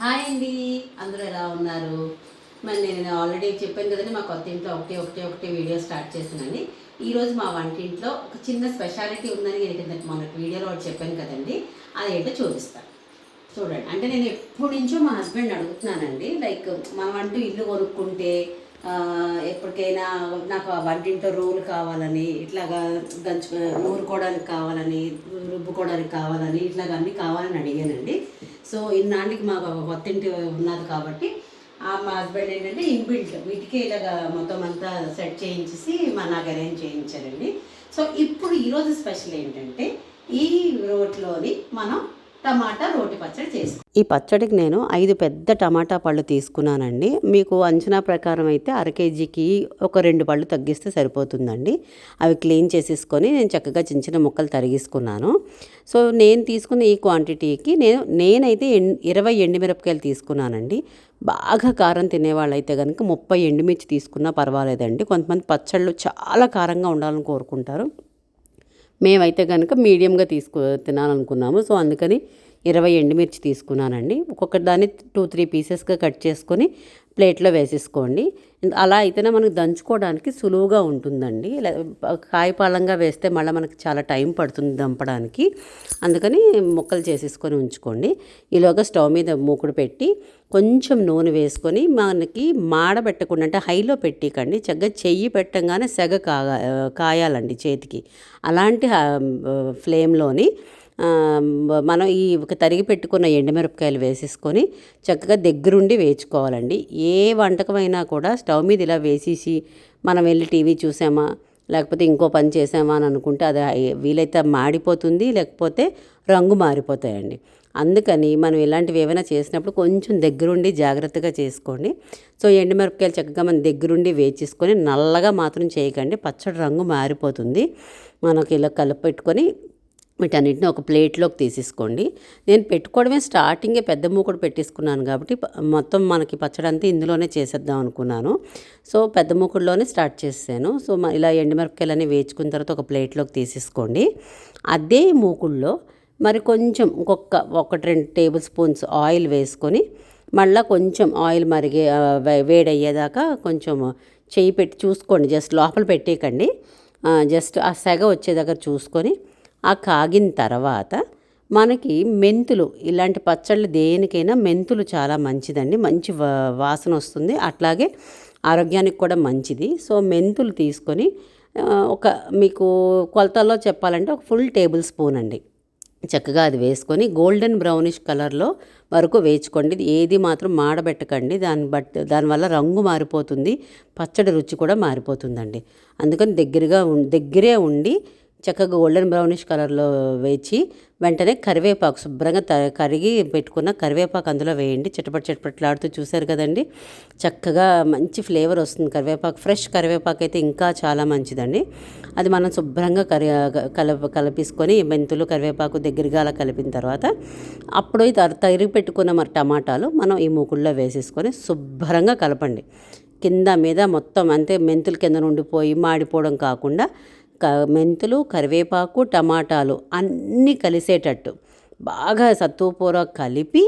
Hi అండి. అందరూ ఎలా ఉన్నారు? మరి నేను ఆల్రెడీ చెప్పాను కదండి మా కొత్త ఇంట్లో ఒకటే ఒకటి ఒకటే వీడియో స్టార్ట్ చేస్తున్నాను ఈరోజు మా వంటింట్లో ఒక చిన్న స్పెషాలిటీ ఉందని నేను కింద మొన్న వీడియోలో ఒకటి చెప్పాను కదండి. అదేంటో చూపిస్తాను చూడండి. అంటే నేను ఎప్పటి నుంచో మా హస్బెండ్ అడుగుతున్నానండి. లైక్ మా వంట ఇల్లు కొనుక్కుంటే ఎప్పటికైనా నాకు ఆ వంటింట్లో రోలు కావాలని ఇట్లాగా దంచు నూరుకోవడానికి కావాలని రుబ్బుకోవడానికి కావాలని ఇట్లాగా అన్నీ కావాలని అడిగానండి. సో ఇన్నాళ్ళకి మాకు ఒక కొత్త ఇంటి ఉన్నది కాబట్టి ఆ మా హస్బెండ్ ఏంటంటే ఇన్బిల్ట్ వీటికి ఇలాగా మొత్తం అంతా సెట్ చేయించేసి మా నాకు అరేంజ్ చేయించారండి. సో ఇప్పుడు ఈరోజు స్పెషల్ ఏంటంటే ఈ రోడ్లోని మనం టమాటా రోటి పచ్చడి చేసుకో. ఈ పచ్చడికి నేను ఐదు పెద్ద టమాటా పళ్ళు తీసుకున్నానండి. మీకు అంచనా ప్రకారం అయితే అర కేజీకి ఒక రెండు పళ్ళు తగ్గిస్తే సరిపోతుందండి. అవి క్లీన్ చేసేసుకొని నేను చక్కగా చిన్న చిన్న ముక్కలు తరిగేసుకున్నాను. సో నేను తీసుకున్న ఈ క్వాంటిటీకి నేను నేనైతే ఎన్ ఇరవై ఎండుమిరపకాయలు తీసుకున్నానండి. బాగా కారం తినేవాళ్ళైతే కనుక ముప్పై ఎండుమిర్చి తీసుకున్నా పర్వాలేదండి. కొంతమంది పచ్చళ్ళు చాలా కారంగా ఉండాలని కోరుకుంటారు. మేమైతే కనుక మీడియంగా తీసుకు తినాలనుకున్నాము. సో అందుకని ఇరవై ఎండుమిర్చి తీసుకున్నానండి. ఒక్కొక్క దాన్ని టూ త్రీ పీసెస్గా కట్ చేసుకొని ప్లేట్లో వేసేసుకోండి. అలా అయితేనే మనకు దంచుకోవడానికి సులువుగా ఉంటుందండి. కాయపాలంగా వేస్తే మళ్ళీ మనకి చాలా టైం పడుతుంది దంపడానికి. అందుకని ముక్కలు చేసేసుకొని ఉంచుకోండి. ఈలోగా స్టవ్ మీద మూకుడు పెట్టి కొంచెం నూనె వేసుకొని మనకి మాడబెట్టకుండా అంటే హైలో పెట్టికండి. చక్కగా చెయ్యి పెట్టంగానే సెగ కాగా కాయాలండి చేతికి. అలాంటి ఫ్లేమ్లోని మనం ఈ ఒక తరిగి పెట్టుకున్న ఎండుమిరపకాయలు వేసేసుకొని చక్కగా దగ్గరుండి వేయించుకోవాలండి. ఏ వంటకమైనా కూడా స్టవ్ మీద ఇలా వేసేసి మనం వెళ్ళి టీవీ చూసామా లేకపోతే ఇంకో పని చేసామా అని అనుకుంటే అది వీలైతే మాడిపోతుంది లేకపోతే రంగు మారిపోతాయండి. అందుకని మనం ఇలాంటివి ఏమైనా చేసినప్పుడు కొంచెం దగ్గరుండి జాగ్రత్తగా చేసుకోండి. సో ఎండుమిరపకాయలు చక్కగా మనం దగ్గరుండి వేచేసుకొని నల్లగా మాత్రం చేయకండి. పచ్చడి రంగు మారిపోతుంది. మనకి ఇలా కలిపెట్టుకొని వీటన్నిటిని ఒక ప్లేట్లోకి తీసేసుకోండి. నేను పెట్టుకోవడమే స్టార్టింగే పెద్ద మూకుడు పెట్టేసుకున్నాను కాబట్టి మొత్తం మనకి పచ్చడి అంతా ఇందులోనే చేసేద్దాం అనుకున్నాను. సో పెద్ద మూకుడులోనే స్టార్ట్ చేసాను సో ఇలా ఎండుమిరపకాయలన్నీ వేచుకున్న తర్వాత ఒక ప్లేట్లోకి తీసేసుకోండి. అదే మూకుడులో మరి కొంచెం ఇంకొక ఒకటి రెండు టేబుల్ స్పూన్స్ ఆయిల్ వేసుకొని మళ్ళీ కొంచెం ఆయిల్ మరిగే వేడయ్యేదాకా కొంచెం చేయి పెట్టి చూసుకోండి. జస్ట్ లోపల పెట్టేయకండి. జస్ట్ ఆ సెగ వచ్చే దగ్గర చూసుకొని ఆ కాగిన తర్వాత మనకి మెంతులు ఇలాంటి పచ్చళ్ళు దేనికైనా మెంతులు చాలా మంచిదండి. మంచి వా- వాసన వస్తుంది. అట్లాగే ఆరోగ్యానికి కూడా మంచిది. సో మెంతులు తీసుకొని ఒక మీకు కొలతల్లో చెప్పాలంటే ఒక ఫుల్ టేబుల్ స్పూన్ అండి. చక్కగా అది వేసుకొని గోల్డెన్ బ్రౌనిష్ కలర్లో వరకు వేచుకోండి ఏది మాత్రం మాడబెట్టకండి. దాన్ని బట్ దానివల్ల రంగు మారిపోతుంది. పచ్చడి రుచి కూడా మారిపోతుందండి. అందుకని దగ్గరగా ఉం దగ్గరే ఉండి చక్కగా గోల్డెన్ బ్రౌనిష్ కలర్లో వేచి వెంటనే కరివేపాకు శుభ్రంగా త కరిగి పెట్టుకున్న కరివేపాకు అందులో వేయండి. చిటపట చిటపట్లాడుతూ చూశారు కదండి. చక్కగా మంచి ఫ్లేవర్ వస్తుంది కరివేపాకు. ఫ్రెష్ కరివేపాకు అయితే ఇంకా చాలా మంచిదండి. అది మనం శుభ్రంగా కరి కలప కలిపేసుకొని మెంతులు కరివేపాకు దగ్గరగా అలా కలిపిన తర్వాత అప్పుడు తరిగి పెట్టుకున్న మరి టమాటాలు మనం ఈ మూకుల్లో వేసేసుకొని శుభ్రంగా కలపండి. కింద మీద మొత్తం అంతే మెంతులు కింద ఉండిపోయి మాడిపోవడం కాకుండా మెంతులు కరివేపాకు టమాటాలు అన్నీ కలిసేటట్టు బాగా సత్తుపూర కలిపి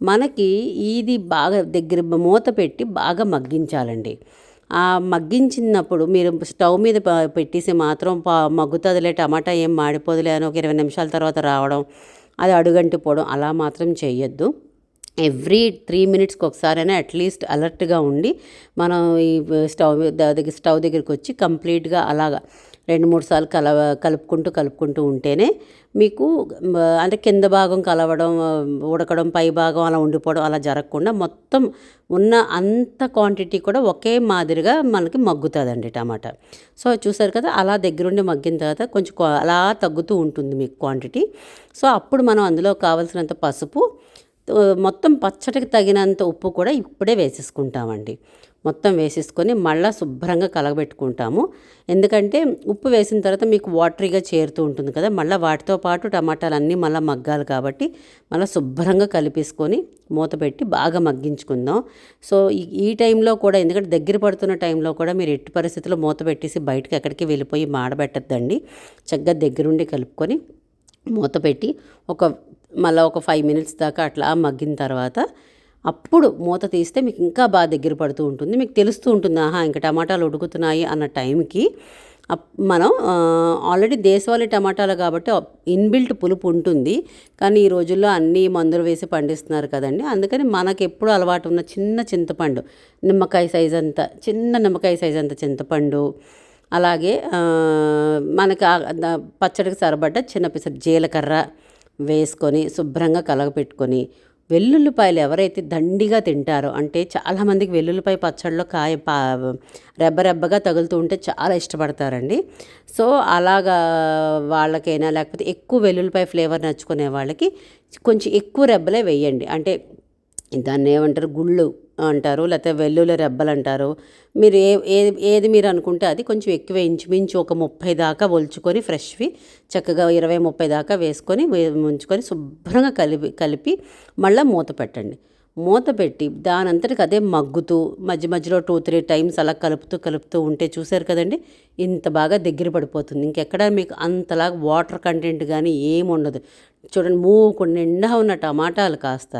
మనకి ఇది బాగా దగ్గర మూత పెట్టి బాగా మగ్గించాలండి. ఆ మగ్గించినప్పుడు మీరు స్టవ్ మీద పెట్టేసి మాత్రం పా మగ్గుతుందిలే టమాటా ఏం మాడిపోదులే అని ఒక ఇరవై నిమిషాల తర్వాత రావడం అది అడుగంటిపోవడం అలా మాత్రం చేయొద్దు ఎవ్రీ త్రీ మినిట్స్కి ఒకసారైనా అట్లీస్ట్ అలర్ట్గా ఉండి మనం ఈ స్టవ్ దగ్గర స్టవ్ దగ్గరికి వచ్చి కంప్లీట్గా అలాగా రెండు మూడు సార్లు కల కలుపుకుంటూ కలుపుకుంటూ ఉంటేనే మీకు అంటే కింద భాగం కలవడం ఉడకడం పై భాగం అలా ఉండిపోవడం అలా జరగకుండా మొత్తం ఉన్న అంత క్వాంటిటీ కూడా ఒకే మాదిరిగా మనకి మగ్గుతుందండి టమాటా. సో చూసారు కదా అలా దగ్గరుండి మగ్గిన తర్వాత కొంచెం అలా తగ్గుతూ ఉంటుంది మీకు క్వాంటిటీ. సో అప్పుడు మనం అందులో కావాల్సినంత పసుపు మొత్తం పచ్చడికి తగినంత ఉప్పు కూడా ఇప్పుడే వేసేసుకుంటామండి. మొత్తం వేసేసుకొని మళ్ళీ శుభ్రంగా కలగబెట్టుకుంటాము. ఎందుకంటే ఉప్పు వేసిన తర్వాత మీకు వాటరీగా చేరుతూ ఉంటుంది కదా మళ్ళీ వాటితో పాటు టమాటాలు అన్నీ మళ్ళీ మగ్గాలి కాబట్టి మళ్ళీ శుభ్రంగా కలిపేసుకొని మూత పెట్టి బాగా మగ్గించుకుందాం. సో ఈ ఈ టైంలో కూడా ఎందుకంటే దగ్గర పడుతున్న టైంలో కూడా మీరు ఎట్టి పరిస్థితుల్లో మూత పెట్టేసి బయటకు ఎక్కడికి వెళ్ళిపోయి మాడబెట్టద్దండి. చక్కగా దగ్గరుండి కలుపుకొని మూత పెట్టి ఒక మళ్ళీ ఒక ఫైవ్ మినిట్స్ దాకా అట్లా మగ్గిన తర్వాత అప్పుడు మూత తీస్తే మీకు ఇంకా బాగా దగ్గర పడుతూ ఉంటుంది. మీకు తెలుస్తూ ఉంటుంది ఆహా ఇంకా టమాటాలు ఉడుకుతున్నాయి అన్న టైంకి. అప్- మనం ఆల్రెడీ దేశవాళీ టమాటాలు కాబట్టి ఇన్బిల్ట్ పులుపు ఉంటుంది. కానీ ఈ రోజుల్లో అన్నీ మందులు వేసి పండిస్తున్నారు కదండి. అందుకని మనకు ఎప్పుడు అలవాటు ఉన్న చిన్న చింతపండు నిమ్మకాయ సైజ్ అంత చిన్న నిమ్మకాయ సైజ్ అంత చింతపండు అలాగే మనకు మనకి పచ్చడికి సరిపడ్డ చిన్న పిస జీలకర్ర వేసుకొని శుభ్రంగా కలగపెట్టుకొని వెల్లుల్లిపాయలు ఎవరైతే దండిగా తింటారో అంటే చాలామందికి వెల్లుల్లిపాయ పచ్చడిలో కాయ పా రెబ్బ రెబ్బగా తగులుతూ ఉంటే చాలా ఇష్టపడతారండి. సో అలాగా వాళ్ళకైనా లేకపోతే ఎక్కువ వెల్లుల్లిపాయ ఫ్లేవర్ నచ్చుకునే వాళ్ళకి కొంచెం ఎక్కువ రెబ్బలే వేయండి. అంటే దాన్ని ఏమంటారు? గుళ్ళు అంటారు లేకపోతే వెల్లుల్లి రెబ్బలు అంటారు మీరు ఏ ఏది ఏది మీరు అనుకుంటే అది కొంచెం ఎక్కువ ఇంచుమించు ఒక ముప్పై దాకా ఒలుచుకొని ఫ్రెష్వి చక్కగా ఇరవై ముప్పై దాకా వేసుకొని ఉంచుకొని శుభ్రంగా కలిపి కలిపి మళ్ళీ మూత పెట్టండి. మూత పెట్టి దానంతటికి అదే మగ్గుతూ మధ్య మధ్యలో టూ త్రీ టైమ్స్ అలా కలుపుతూ కలుపుతూ ఉంటే చూసారు కదండి ఇంత బాగా దగ్గర పడిపోతుంది. ఇంకెక్కడ మీకు అంతలాగా వాటర్ కంటెంట్ కానీ ఏమి ఉండదు చూడండి మూకు నిండా ఉన్న టమాటాలు కాస్త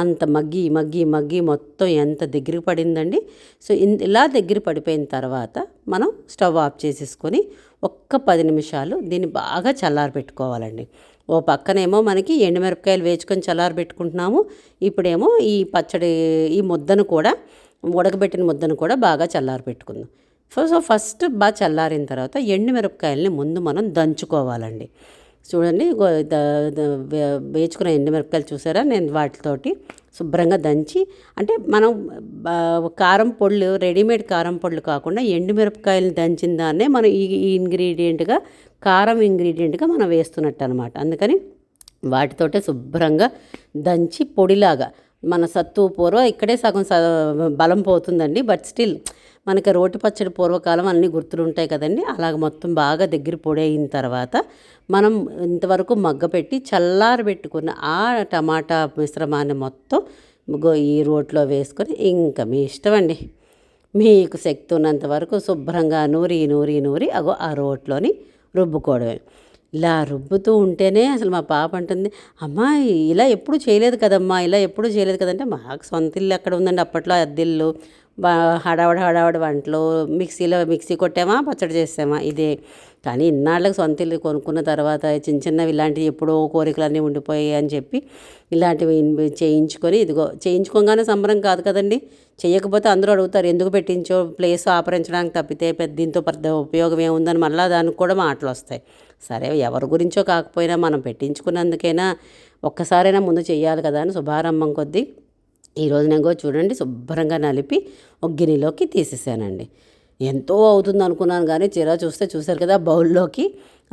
అంత మగ్గి మగ్గి మగ్గి మొత్తం ఎంత దగ్గర పడిందండి? సో ఇలా దగ్గర పడిపోయిన తర్వాత మనం స్టవ్ ఆఫ్ చేసేసుకొని ఒక్క పది నిమిషాలు దీన్ని బాగా చల్లారి పెట్టుకోవాలండి. ఓ పక్కనేమో మనకి ఎండుమిరపకాయలు వేచుకొని చల్లారి పెట్టుకుంటున్నాము. ఇప్పుడేమో ఈ పచ్చడి ఈ ముద్దను కూడా ఉడకబెట్టిన ముద్దను కూడా బాగా చల్లారి పెట్టుకుందాం. సో ఫస్ట్ బాగా చల్లారిన తర్వాత ఎండుమిరపకాయలని ముందు మనం దంచుకోవాలండి. చూడండి వేయించుకున్న ఎండుమిరపకాయలు చూసారా? నేను వాటితోటి శుభ్రంగా దంచి అంటే మనం బా- కారం పొళ్ళు రెడీమేడ్ కారం పొళ్ళు కాకుండా ఎండుమిరపకాయలు దంచిన దాన్నే మనం ఈ ఈ ఇంగ్రీడియంట్గా కారం ఇంగ్రీడియంట్గా మనం వేస్తున్నట్టు అనమాట అందుకని వాటితోటే శుభ్రంగా దంచి పొడిలాగా మన సత్తు పూర్వ ఇక్కడే సగం స బలం పోతుందండి బట్ స్టిల్ మనకి రోటి పచ్చడి పూర్వకాలం అన్నీ గుర్తులుంటాయి కదండి. అలాగ మొత్తం బాగా దగ్గర పొడి అయిన తర్వాత మనం ఇంతవరకు మగ్గపెట్టి చల్లారబెట్టుకున్న ఆ టమాటా మిశ్రమాన్ని మొత్తం గో- ఈ రోట్లో వేసుకొని ఇంకా మీ ఇష్టం అండి మీకు శక్తి ఉన్నంత వరకు శుభ్రంగా నూరి నూరి నూరి అగో ఆ రోట్లోని రుబ్బుకోవడమే. ఇలా రుబ్బుతూ ఉంటేనే అసలు మా పాప అంటుంది అమ్మా ఇలా ఎప్పుడు చేయలేదు కదమ్మా ఇలా ఎప్పుడు చేయలేదు కదంటే మాకు సొంత ఇల్లు ఎక్కడ ఉందండి అప్పట్లో అద్దెల్లు హడావడి హడావడి వంటలు మిక్సీలో మిక్సీ కొట్టామా పచ్చడి చేసామా ఇదే. కానీ ఇన్నాళ్ళకి సొంత ఇల్లు కొనుక్కున్న తర్వాత చిన్న చిన్నవి ఇలాంటివి ఎప్పుడో కోరికలన్నీ ఉండిపోయాయి అని చెప్పి ఇలాంటివి చేయించుకొని ఇదిగో చేయించుకోగానే సంబరం కాదు కదండి. చేయకపోతే అందరూ అడుగుతారు ఎందుకు పెట్టించో? ప్లేస్ ఆపరించడానికి తప్పితే పెద్ద దీంతో పెద్ద ఉపయోగం ఏముందని మళ్ళీ దానికి కూడా మాటలు వస్తాయి. సరే ఎవరి గురించో కాకపోయినా మనం పెట్టించుకున్నందుకైనా ఒక్కసారైనా ముందు చేయాలి కదా అని శుభారంభం కొద్దీ ఈ రోజు నేను చూడండి శుభ్రంగా నలిపి ఒక గిన్నెలోకి తీసేసానండి. ఎంతో అవుతుంది అనుకున్నాను కానీ చీర చూస్తే చూసారు కదా బౌల్లోకి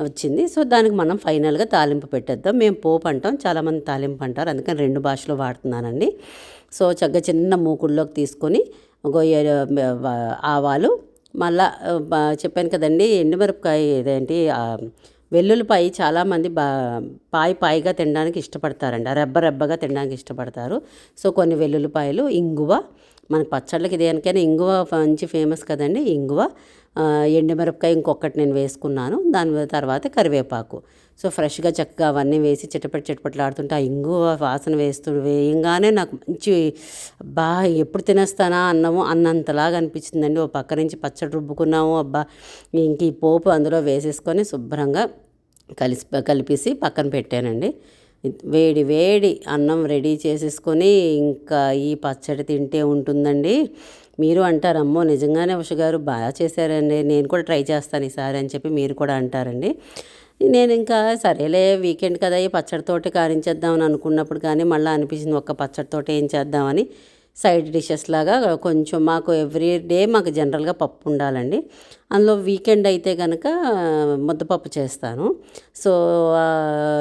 వచ్చింది. సో దానికి మనం ఫైనల్గా తాలింపు పెట్టేద్దాం. మేము పోపు అంటాం చాలామంది తాలింపు అంటారు అందుకని రెండు భాషలో వాడుతున్నానండి. సో చక్కగా చిన్న మూకుడులోకి తీసుకొని గొయ్య ఆవాలు మళ్ళా చెప్పాను కదండి ఎండుమిరపకాయ ఇదేంటి వెల్లుల్లిపాయ చాలామంది బా పాయి పాయిగా తినడానికి ఇష్టపడతారండి. రెబ్బ రెబ్బగా తినడానికి ఇష్టపడతారు. సో కొన్ని వెల్లుల్లిపాయలు ఇంగువ మన పచ్చళ్ళకి దేనికైనా ఇంగువ మంచి ఫేమస్ కదండి ఇంగువ. ఎండుమిరపకాయ ఇంకొకటి నేను వేసుకున్నాను దాని తర్వాత కరివేపాకు. సో ఫ్రెష్గా చక్కగా అవన్నీ వేసి చిటపటి చిటపట్లాడుతుంటే ఆ ఇంగువ వాసన వేస్తూ వేయంగానే నాకు మంచి అబ్బా ఎప్పుడు తినేస్తానా అన్నము అన్నంతలాగా అనిపించిందండి. ఓ పక్క నుంచి పచ్చడి రుబ్బుకున్నాము అబ్బా. ఇంక ఈ పోపు అందులో వేసేసుకొని శుభ్రంగా కలిసి కలిపేసి పక్కన పెట్టానండి. వేడి వేడి అన్నం రెడీ చేసేసుకొని ఇంకా ఈ పచ్చడి తింటే ఉంటుందండి. మీరు అంటారు అమ్మో నిజంగానే ఉష గారు బాగా చేశారండి. నేను కూడా ట్రై చేస్తాను ఈసారి అని చెప్పి మీరు కూడా అంటారండి. నేను ఇంకా సరేలే వీకెండ్ కదా ఈ పచ్చడితోటి కారించేద్దామని అనుకున్నప్పుడు కానీ మళ్ళీ అనిపించింది ఒక్క పచ్చడితోటి ఏం చేద్దామని. సైడ్ డిషెస్ లాగా కొంచెం మాకు ఎవ్రీ డే మాకు జనరల్గా పప్పు ఉండాలండి. అందులో వీకెండ్ అయితే కనుక ముద్దపప్పు చేస్తాను. సో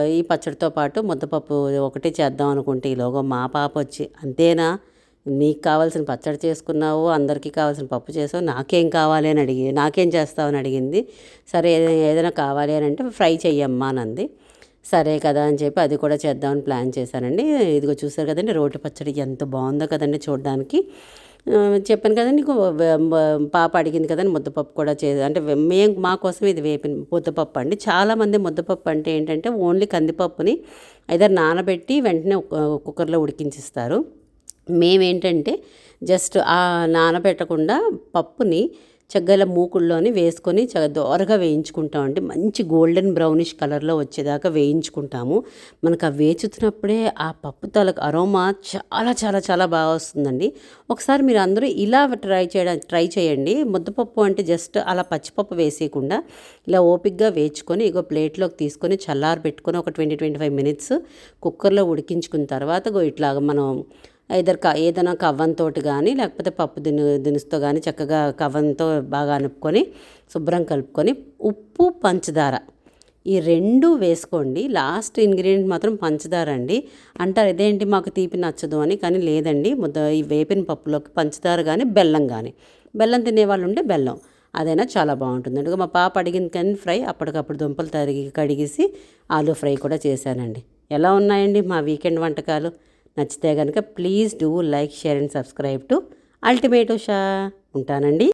ఈ పచ్చడితో పాటు ముద్దపప్పు ఒకటి చేద్దాం అనుకుంటే ఈలోగా మా పాప వచ్చి అంతేనా? నీకు కావాల్సిన పచ్చడి చేసుకున్నావు అందరికీ కావాల్సిన పప్పు చేసావు నాకేం కావాలి? అని అడిగి నాకేం చేస్తావు? అని అడిగింది. సరే ఏదైనా కావాలి అని అంటే ఫ్రై చెయ్యమ్మా అనంది సరే కదా అని చెప్పి అది కూడా చేద్దామని ప్లాన్ చేశానండి. ఇదిగో చూసారు కదండి రోటి పచ్చడి ఎంత బాగుందో కదండి చూడడానికి. చెప్పాను కదండి నీకు పాప అడిగింది కదండి ముద్దపప్పు కూడా చే అంటే మేము మా కోసం ఇది వేపిన ముద్దపప్పు అండి. చాలామంది ముద్దపప్పు అంటే ఏంటంటే ఓన్లీ కందిపప్పుని ఐదర్ నానబెట్టి వెంటనే కుక్కర్లో ఉడికించిస్తారు. మేమేంటంటే జస్ట్ ఆ నానబెట్టకుండా పప్పుని చగ్గల మూకుల్లోని వేసుకొని చ దోరగా వేయించుకుంటాం అండి. మంచి గోల్డెన్ బ్రౌనిష్ కలర్లో వచ్చేదాకా వేయించుకుంటాము. మనకు ఆ వేచుతున్నప్పుడే ఆ పప్పు తలకు అరోమా చాలా చాలా చాలా బాగా వస్తుందండి. ఒకసారి మీరు అందరూ ఇలా ట్రై చేయడం ట్రై చేయండి. ముద్దపప్పు అంటే జస్ట్ అలా పచ్చిపప్పు వేసేయకుండా ఇలా ఓపిక్గా వేయించుకొని ఇగో ప్లేట్లోకి తీసుకొని చల్లారి పెట్టుకొని ఒక ట్వంటీ ట్వంటీ ఫైవ్ మినిట్స్ కుక్కర్లో ఉడికించుకున్న తర్వాత గో ఇట్లాగ మనం ఇద్దరు క ఏదైనా కవ్వంతో కానీ లేకపోతే పప్పు దిను దినుసుతో కానీ చక్కగా కవ్వంతో బాగా అనుపుకొని శుభ్రం కలుపుకొని ఉప్పు పంచదార. ఈ రెండు వేసుకోండి. లాస్ట్ ఇంగ్రీడియంట్ మాత్రం పంచదార అండి. అంటారు ఇదేంటి మాకు తీపి నచ్చదు అని కానీ లేదండి. ముద్ద ఈ వేపిన పప్పులోకి పంచదార కానీ బెల్లం కానీ బెల్లం తినేవాళ్ళు ఉంటే బెల్లం. అదైనా చాలా బాగుంటుంది. మా పాప అడిగింది కానీ ఫ్రై అప్పటికప్పుడు దుంపలు తరిగి కడిగేసి ఆలూ ఫ్రై కూడా చేశానండి. ఎలా ఉన్నాయండి మా వీకెండ్ వంటకాలు? నచ్చితే కనుక please do like share and subscribe to ultimate Usha. ఉంటానండి.